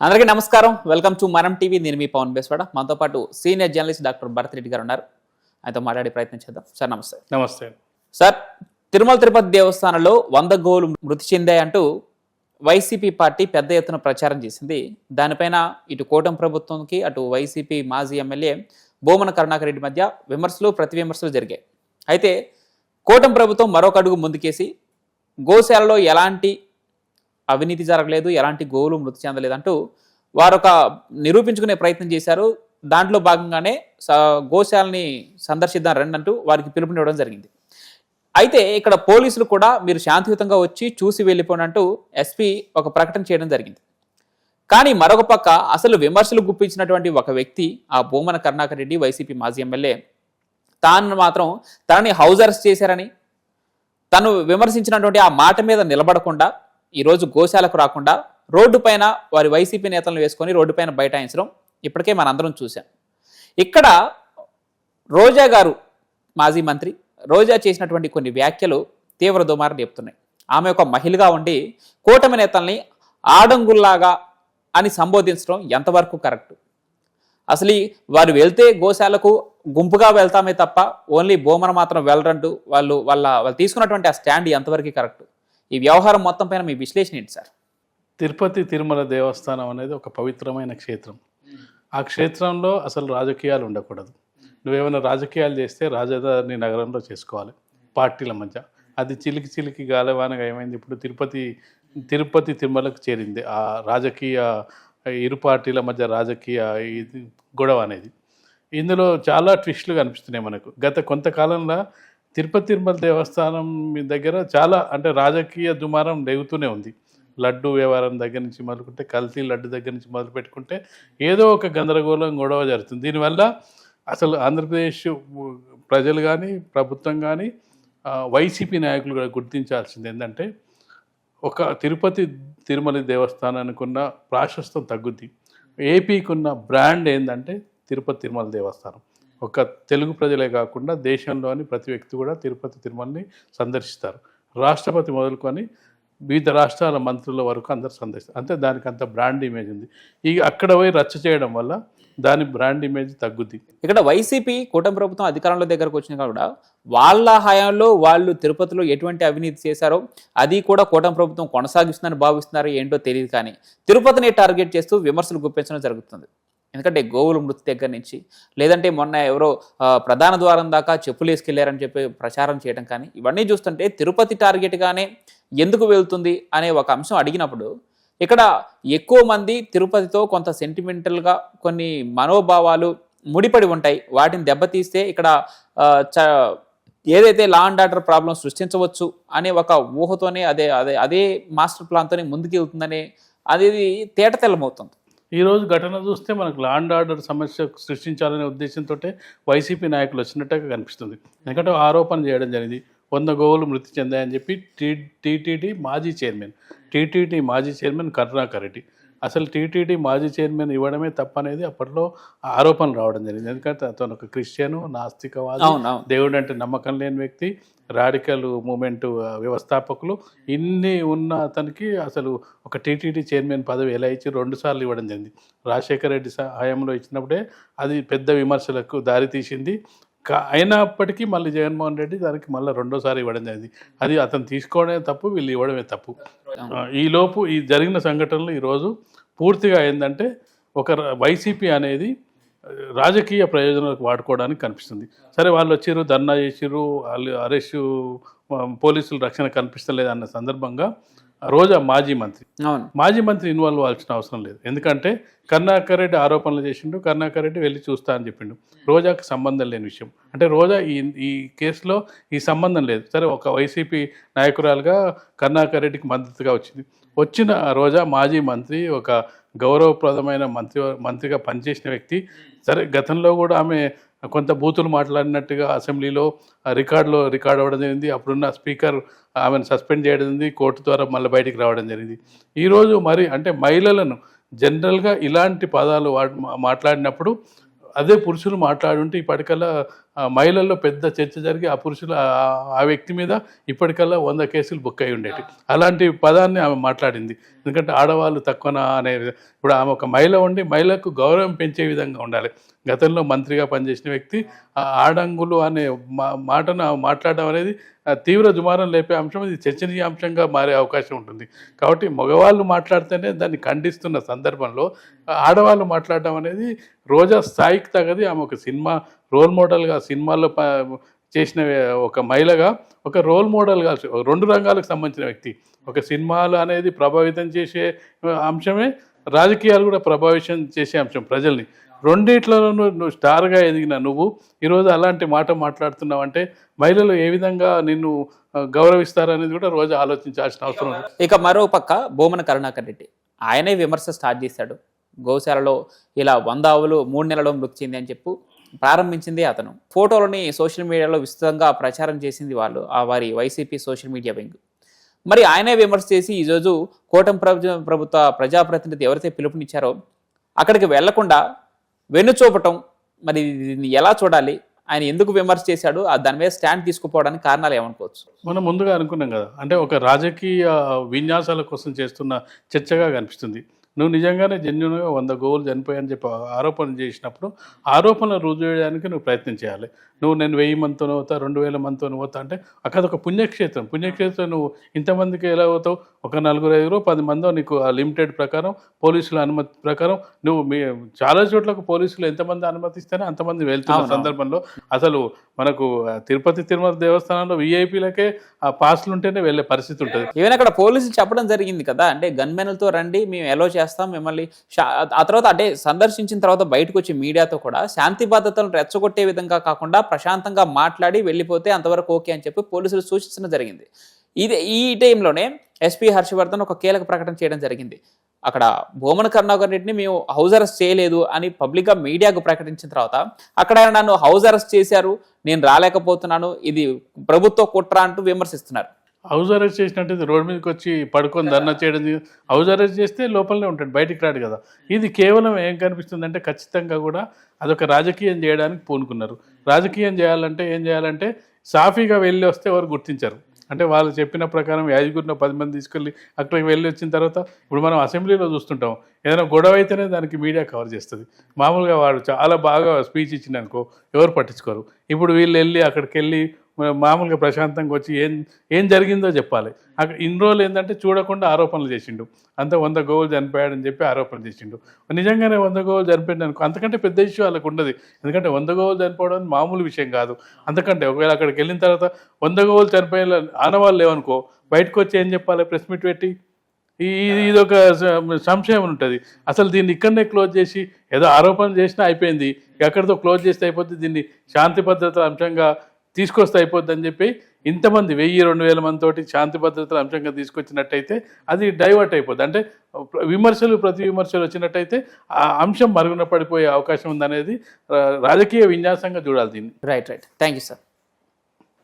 అందరికీ నమస్కారం. Welcome to మనం టీవీ నేను మీ పవన్ బేస్వాడ. మనతో పాటు senior journalist doctor Bharat Reddy గారు ఉన్నారు. ఆయనతో మాట్లాడే ప్రయత్నం చేద్దాం. సార్ నమస్తే. నమస్తే. సార్ తిరుమల తిరుపతి దేవస్థానంలో వంద గోలు మృతి చెందాయంటూ వైసీపీ పార్టీ పెద్ద ఎత్తున ప్రచారం చేసింది. దానిపైన ఇటు కూటమి ప్రభుత్వంకి అటు వైసీపీ మాజీ ఎమ్మెల్యే బోమన కరుణాకర్ రెడ్డి మధ్య విమర్శలు ప్రతి విమర్శలు జరిగాయి. అయితే కూటమి ప్రభుత్వం మరొక అడుగు ముందుకేసి గోశాలలో ఎలాంటి అవినీతి జరగలేదు ఎలాంటి గోవులు మృతి చెందలేదంటూ వారు ఒక నిరూపించుకునే ప్రయత్నం చేశారు. దాంట్లో భాగంగానే స- గోశాలని సందర్శిద్దాం రండి అంటూ వారికి పిలుపునివ్వడం జరిగింది. అయితే ఇక్కడ పోలీసులు కూడా మీరు శాంతియుతంగా వచ్చి చూసి వెళ్ళిపోనంటూ ఎస్పీ ఒక ప్రకటన చేయడం జరిగింది. కానీ మరొక పక్క అసలు విమర్శలు గుప్పించినటువంటి ఒక వ్యక్తి ఆ భూమన కరుణాకర్ రెడ్డి వైసీపీ మాజీ ఎమ్మెల్యే తాను మాత్రం తనని హౌజర్స్ అరెస్ట్ చేశారని తను విమర్శించినటువంటి ఆ మాట మీద నిలబడకుండా ఈరోజు గోశాలకు రాకుండా రోడ్డు పైన వారి వైసీపీ నేతలను వేసుకొని రోడ్డు పైన బైఠాయించడం ఇప్పటికే మనందరం చూశాం. ఇక్కడ రోజా గారు మాజీ మంత్రి రోజా చేసినటువంటి కొన్ని వ్యాఖ్యలు తీవ్ర దుమారం చెప్తున్నాయి ఆమె ఒక మహిళగా ఉండి కూటమి నేతల్ని ఆడంగుల్లాగా అని సంబోధించడం ఎంతవరకు కరెక్ట్? అసలు వారు వెళ్తే గోశాలకు గుంపుగా వెళ్తామే తప్ప ఓన్లీ బోమన మాత్రం వెళ్ళరంటూ వాళ్ళు వాళ్ళ వాళ్ళు తీసుకున్నటువంటి ఆ స్టాండ్ ఎంతవరకు కరెక్ట్? ఈ వ్యవహారం మొత్తం పైన మీ విశ్లేషణ ఏంటి సార్? తిరుపతి తిరుమల దేవస్థానం అనేది ఒక పవిత్రమైన క్షేత్రం. ఆ క్షేత్రంలో అసలు రాజకీయాలు ఉండకూడదు. నువ్వేమైనా రాజకీయాలు చేస్తే రాజధాని నగరంలో చేసుకోవాలి పార్టీల మధ్య. అది చిలికి చిలికి గాలవానగా ఏమైంది? ఇప్పుడు తిరుపతి తిరుపతి తిరుమలకు చేరింది. ఆ రాజకీయ ఇరు పార్టీల మధ్య రాజకీయ ఇది గొడవ అనేది. ఇందులో చాలా ట్విస్టులు కనిపిస్తున్నాయి మనకు. గత కొంతకాలంలో తిరుపతి తిరుమల దేవస్థానం మీ దగ్గర చాలా అంటే రాజకీయ దుమారం రేగుతూనే ఉంది. లడ్డు వ్యవహారం దగ్గర నుంచి మొదలుకుంటే కల్తీ లడ్డు దగ్గర నుంచి మొదలు పెట్టుకుంటే ఏదో ఒక గందరగోళం గొడవ జరుగుతుంది. దీనివల్ల అసలు ఆంధ్రప్రదేశ్ ప్రజలు కానీ ప్రభుత్వం కానీ వైసీపీ నాయకులు కూడా గుర్తించాల్సింది ఏంటంటే ఒక తిరుపతి తిరుమల దేవస్థానానికి ఉన్న ప్రాశస్తం తగ్గుద్ది. ఏపీకి ఉన్న బ్రాండ్ ఏంటంటే తిరుపతి తిరుమల దేవస్థానం. ఒక తెలుగు ప్రజలే కాకుండా దేశంలోని ప్రతి వ్యక్తి కూడా తిరుపతి తిరుమలని సందర్శిస్తారు. రాష్ట్రపతి మొదలుకొని వివిధ రాష్ట్రాల మంత్రుల వరకు అందరు సందర్శిస్తారు అంటే దానికి అంత బ్రాండ్ ఇమేజ్ ఉంది. ఇక అక్కడ పోయి రచ్చ చేయడం వల్ల దాని బ్రాండ్ ఇమేజ్ తగ్గుద్ది. ఇక్కడ వైసీపీ కూటమి ప్రభుత్వం అధికారంలో దగ్గరకు వచ్చినా కూడా వాళ్ళ హయాంలో వాళ్ళు తిరుపతిలో ఎటువంటి అవినీతి చేశారో అది కూడా కూటమి ప్రభుత్వం కొనసాగిస్తుందని భావిస్తున్నారో ఏంటో తెలియదు కానీ తిరుపతిని టార్గెట్ చేస్తూ విమర్శలు గుప్పించడం జరుగుతుంది. ఎందుకంటే గోవుల మృతి దగ్గర నుంచి లేదంటే మొన్న ఎవరో ప్రధాన ద్వారం దాకా చెప్పులు వేసుకెళ్ళారని చెప్పి ప్రచారం చేయడం కానీ ఇవన్నీ చూస్తుంటే తిరుపతి టార్గెట్గానే ఎందుకు వెళ్తుంది అనే ఒక అంశం అడిగినప్పుడు ఇక్కడ ఎక్కువ మంది తిరుపతితో కొంత సెంటిమెంటల్గా కొన్ని మనోభావాలు ముడిపడి ఉంటాయి. వాటిని దెబ్బతీస్తే ఇక్కడ చ ఏదైతే లా అండ్ ఆర్డర్ ప్రాబ్లం సృష్టించవచ్చు అనే ఒక ఊహతోనే అదే అదే అదే మాస్టర్ ప్లాన్తోనే ముందుకు వెళ్తుందనే అది తేటతెల్లమవుతుంది. ఈరోజు ఘటన చూస్తే మనకు లాండ్ ఆర్డర్ సమస్య సృష్టించాలనే ఉద్దేశంతో వైసీపీ నాయకులు వచ్చినట్టుగా కనిపిస్తుంది. ఎందుకంటే ఆరోపణ చేయడం జరిగింది. వంద గోవులు మృతి చెందాయని చెప్పి టీ టీటీడీ మాజీ చైర్మన్ టీటీడీ మాజీ చైర్మన్ కరుణాకర్ రెడ్డి. అసలు టీటీడీ మాజీ చైర్మన్ ఇవ్వడమే తప్పనేది అప్పట్లో ఆరోపణలు రావడం జరిగింది. ఎందుకంటే అతను ఒక క్రిస్టియను నాస్తికవాది. దేవుడు అంటే నమ్మకం లేని వ్యక్తి రాడికల్ మూమెంట్ వ్యవస్థాపకులు. ఇన్ని ఉన్న అతనికి అసలు ఒక టీటీడీ చైర్మన్ పదవి ఎలా ఇచ్చి రెండు సార్లు ఇవ్వడం జరిగింది. రాజశేఖర రెడ్డి హయాంలో ఇచ్చినప్పుడే అది పెద్ద విమర్శలకు దారితీసింది అయినప్పటికీ మళ్ళీ జగన్మోహన్ రెడ్డి దానికి మళ్ళీ రెండోసారి ఇవ్వడం జరిగింది. అది అతను తీసుకోవడమే తప్పు వీళ్ళు ఇవ్వడమే తప్పు. ఈలోపు ఈ జరిగిన సంఘటనలు ఈరోజు పూర్తిగా ఏంటంటే ఒక వైసీపీ అనేది రాజకీయ ప్రయోజనాలకు వాడుకోవడానికి కనిపిస్తుంది. సరే వాళ్ళు వచ్చిర్రు ధర్నా చేసిర్రు వాళ్ళు అరెస్టు పోలీసులు రక్షణ కనిపిస్తలేదు అన్న సందర్భంగా రోజా మాజీ మంత్రి. మాజీ మంత్రి ఇన్వాల్వ్ అవ్వాల్సిన అవసరం లేదు. ఎందుకంటే కరుణాకర్ రెడ్డి ఆరోపణలు చేసిండు కరుణాకర్ రెడ్డి వెళ్ళి చూస్తా అని చెప్పిండు. రోజాకి సంబంధం లేని విషయం. అంటే రోజా ఈ ఈ కేసులో ఈ సంబంధం లేదు. సరే ఒక వైసీపీ నాయకురాలుగా కరుణాకర్ రెడ్డికి మద్దతుగా వచ్చింది. వచ్చిన రోజా మాజీ మంత్రి ఒక గౌరవప్రదమైన మంత్రి మంత్రిగా పనిచేసిన వ్యక్తి. సరే గతంలో కూడా ఆమె కొంత బూతులు మాట్లాడినట్టుగా అసెంబ్లీలో రికార్డులో రికార్డ్ అవ్వడం జరిగింది. అప్పుడున్న స్పీకర్ ఆమెను సస్పెండ్ చేయడం జరిగింది. కోర్టు ద్వారా మళ్ళీ బయటికి రావడం జరిగింది. ఈరోజు మరి అంటే మహిళలను జనరల్గా ఇలాంటి పదాలు వాడ్ మాట్లాడినప్పుడు అదే పురుషులు మాట్లాడుంటే ఇప్పటికల్లా మహిళల్లో పెద్ద చర్చ జరిగి ఆ పురుషులు ఆ- వ్యక్తి మీద ఇప్పటికల్లా వంద కేసులు బుక్ అయి ఉండేవి అలాంటి పదాన్ని ఆమె మాట్లాడింది. ఎందుకంటే ఆడవాళ్ళు తక్కువనా అనే ఇప్పుడు ఆమె ఒక మహిళ ఉండి మహిళకు గౌరవం పెంచే విధంగా ఉండాలి. గతంలో మంత్రిగా పనిచేసిన వ్యక్తి ఆ ఆడంగులు అనే మా మాటను ఆమె మాట్లాడడం అనేది తీవ్ర దుమారం లేపే అంశం ఇది చర్చనీయాంశంగా మారే అవకాశం ఉంటుంది. కాబట్టి మగవాళ్ళు మాట్లాడితేనే దాన్ని ఖండిస్తున్న సందర్భంలో ఆడవాళ్ళు మాట్లాడడం అనేది రోజా స్థాయికి తగది ఆమె ఒక సినిమా రోల్ మోడల్గా సినిమాల్లో చేసిన ఒక మహిళగా ఒక రోల్ మోడల్గా రెండు రంగాలకు సంబంధించిన వ్యక్తి. ఒక సినిమాలు అనేది ప్రభావితం చేసే అంశమే రాజకీయాలు కూడా ప్రభావితం చేసే అంశం ప్రజల్ని. రెండిట్లోనూ నువ్వు స్టార్గా ఎదిగిన నువ్వు ఈరోజు అలాంటి మాట మాట్లాడుతున్నావు అంటే మహిళలు ఏ విధంగా నిన్ను గౌరవిస్తారనేది కూడా రోజు ఆలోచించాల్సిన అవసరం ఇక మరో పక్క బోమన కరుణాకర్ రెడ్డి. ఆయనే విమర్శ స్టార్ట్ చేశాడు. గోశాలలో ఇలా వంద ఆవులు మూడు నెలలో మృతి చెంది అని చెప్పు ప్రారంభించింది అతను. ఫోటోలని సోషల్ మీడియాలో విస్తృతంగా ప్రచారం చేసింది వాళ్ళు ఆ వారి వైసీపీ సోషల్ మీడియా వింగ్. మరి ఆయనే విమర్శ చేసి ఈరోజు కూటమి ప్రభు ప్రభుత్వ ప్రజాప్రతినిధి ఎవరైతే పిలుపునిచ్చారో అక్కడికి వెళ్ళకుండా వెన్నుచూపటం మరి దీన్ని ఎలా చూడాలి ఆయన ఎందుకు విమర్శ చేశాడు ఆ దాని మీద స్టాండ్ తీసుకుపోవడానికి కారణాలు ఏమనుకోవచ్చు? మనం ముందుగా అనుకున్నాం కదా అంటే ఒక రాజకీయ విన్యాసాల కోసం చేస్తున్న చర్చగా కనిపిస్తుంది. నువ్వు నిజంగానే జెన్యున్గా వంద గోవులు చనిపోయాయని చెప్పి ఆరోపణ చేసినప్పుడు ఆరోపణలు రుజువు చేయడానికి నువ్వు ప్రయత్నం చేయాలి. నువ్వు నేను వెయ్యి మందితో పోతా రెండు వేల మందితో పోతా అంటే అక్కడ ఒక పుణ్యక్షేత్రం. పుణ్యక్షేత్రం నువ్వు ఇంతమందికి ఎలా పోతావు? ఒక నలుగురు ఐదుగురు పది మందో నీకు ఆ లిమిటెడ్ ప్రకారం పోలీసుల అనుమతి ప్రకారం నువ్వు మీ చాలా చోట్లకు పోలీసులు ఎంతమంది అనుమతిస్తేనే అంతమంది వెళ్తున్న. సందర్భంలో అసలు మనకు తిరుపతి తిరుమల దేవస్థానంలో విఐపీలకే ఆ పాస్లు ఉంటేనే వెళ్ళే పరిస్థితి ఉంటుంది. ఈవెన్ అక్కడ పోలీసులు చెప్పడం జరిగింది కదా? అంటే గన్మెన్లతో రండి మేము ఎలో చేస్తాం మిమ్మల్ని ఆ తర్వాత అంటే సందర్శించిన తర్వాత బయటకు వచ్చి మీడియాతో కూడా శాంతి భద్రతలను రెచ్చగొట్టే విధంగా కాకుండా ప్రశాంతంగా మాట్లాడి వెళ్ళిపోతే అంతవరకు ఓకే అని చెప్పి పోలీసులు సూచించడం జరిగింది. ఇది ఈ టైంలోనే ఎస్పీ హర్షవర్ధన్ ఒక కీలక ప్రకటన చేయడం జరిగింది. అక్కడ భూమన కరుణాకర్రెడ్డిని మేము హౌస్ అరెస్ట్ చేయలేదు అని పబ్లిక్గా మీడియాకు ప్రకటించిన తర్వాత అక్కడ నన్ను హౌస్ అరెస్ట్ చేశారు నేను రాలేకపోతున్నాను ఇది ప్రభుత్వ కుట్ర అంటూ విమర్శిస్తున్నారు. హౌస్ అరెస్ట్ చేసినట్టు రోడ్డు రోడ్ మీదకి వచ్చి పడుకొని ధర్నా చేయడం హౌస్ అరెస్ట్ చేస్తే లోపలనే ఉంటాడు బయటికి రాడు కదా. ఇది కేవలం ఏం కనిపిస్తుంది అంటే ఖచ్చితంగా కూడా అదొక రాజకీయం చేయడానికి పూనుకున్నారు. రాజకీయం చేయాలంటే ఏం చేయాలంటే సాఫీగా వెళ్ళి వస్తే ఎవరు గుర్తించరు. అంటే వాళ్ళు చెప్పిన ప్రకారం యాజగురిన పది మంది తీసుకెళ్ళి అక్కడికి వెళ్ళి వచ్చిన తర్వాత ఇప్పుడు మనం అసెంబ్లీలో చూస్తుంటాం ఏదైనా గొడవ అయితేనే దానికి మీడియా కవర్ చేస్తుంది. మామూలుగా వాడు చాలా బాగా స్పీచ్ ఇచ్చిందనుకో ఎవరు పట్టించుకోరు. ఇప్పుడు వీళ్ళు వెళ్ళి అక్కడికి వెళ్ళి మామూలుగా ప్రశాంతంగా వచ్చి ఏం ఏం జరిగిందో చెప్పాలి. అక్కడ ఇన్ని రోజులు ఏంటంటే చూడకుండా ఆరోపణలు చేసిండు. అంత వంద గోవులు చనిపోయాడని చెప్పి ఆరోపణలు చేసిండు. నిజంగానే వంద గోవులు చనిపోయింది అనుకో అంతకంటే పెద్ద ఇష్యూ వాళ్ళకు ఉండదు. ఎందుకంటే వంద గోవులు చనిపోవడం మామూలు విషయం కాదు. అంతకంటే ఒకవేళ అక్కడికి వెళ్ళిన తర్వాత వంద గోవులు చనిపోయే ఆనవాళ్ళు లేవనుకో బయటకు వచ్చి ఏం చెప్పాలి ప్రెస్ మీట్ పెట్టి? ఈ ఇది ఒక సంశయం ఉంటుంది. అసలు దీన్ని ఇక్కడనే క్లోజ్ చేసి ఏదో ఆరోపణ చేసినా అయిపోయింది. ఎక్కడితో క్లోజ్ చేస్తే అయిపోతుంది దీన్ని శాంతి భద్రతల అంశంగా తీసుకొస్తే అయిపోద్దని చెప్పి ఇంతమంది వెయ్యి రెండు వేల మంది తోటి శాంతి భద్రతల అంశంగా తీసుకొచ్చినట్టయితే అది డైవర్ట్ అయిపోద్ది. అంటే విమర్శలు ప్రతి విమర్శలు వచ్చినట్టయితే ఆ అంశం మరుగున పడిపోయే అవకాశం ఉందనేది రాజకీయ విన్యాసంగా చూడాలి దీన్ని. Right right thank you sir